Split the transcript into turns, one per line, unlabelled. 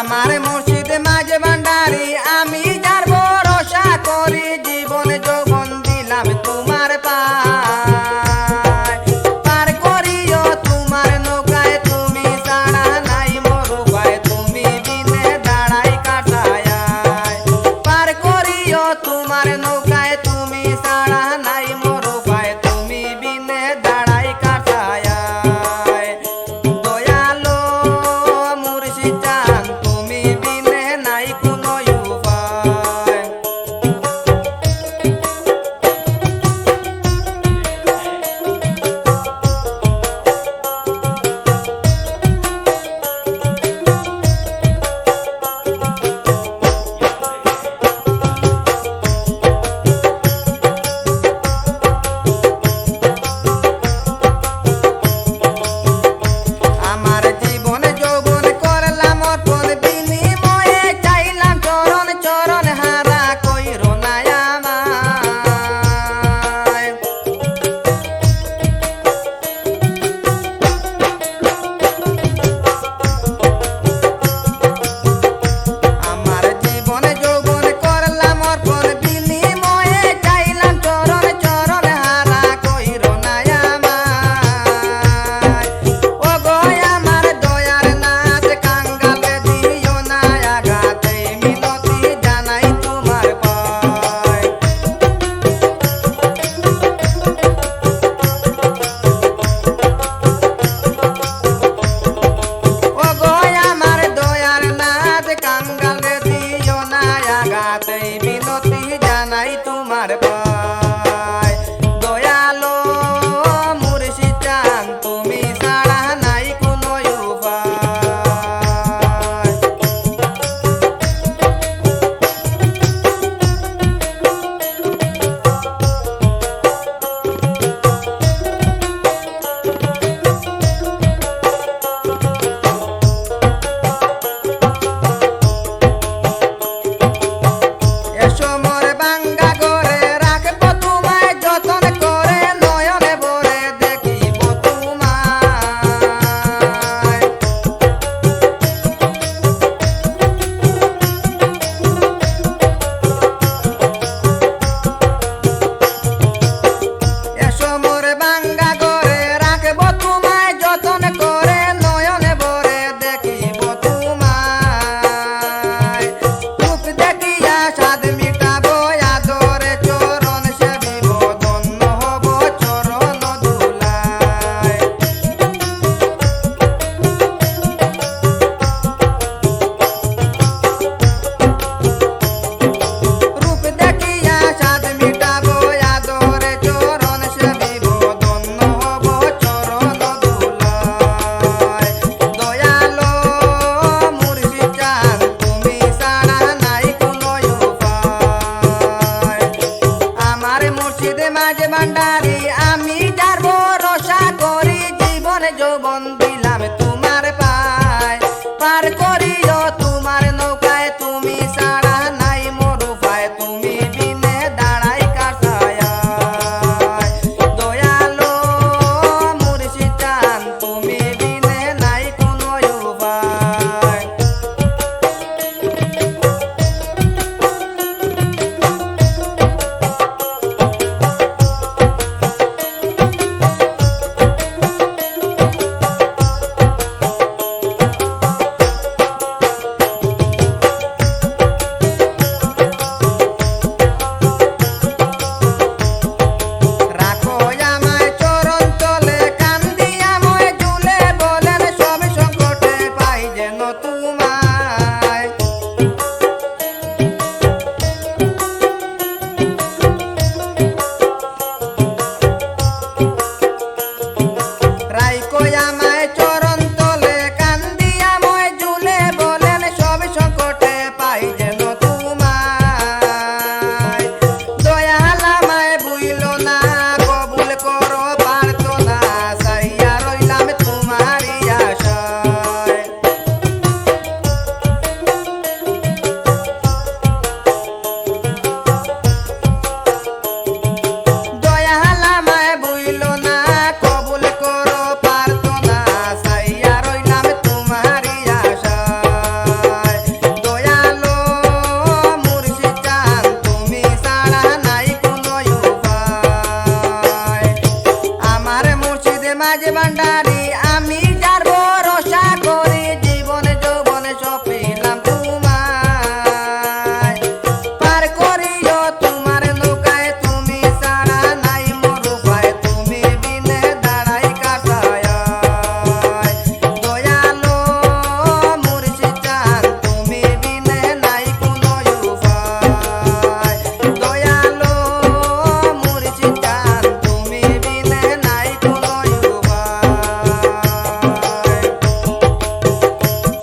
আমার মসজিদ মাঝে ভান্ডারি, আমি যার ভরসা করি, জীবন যৌবন দিলাম তোমার পা পার নৌকায়, তুমি তুমি কাটায়। পার তোমার নৌকায় you want me মাঝে ভান্ডারি আমি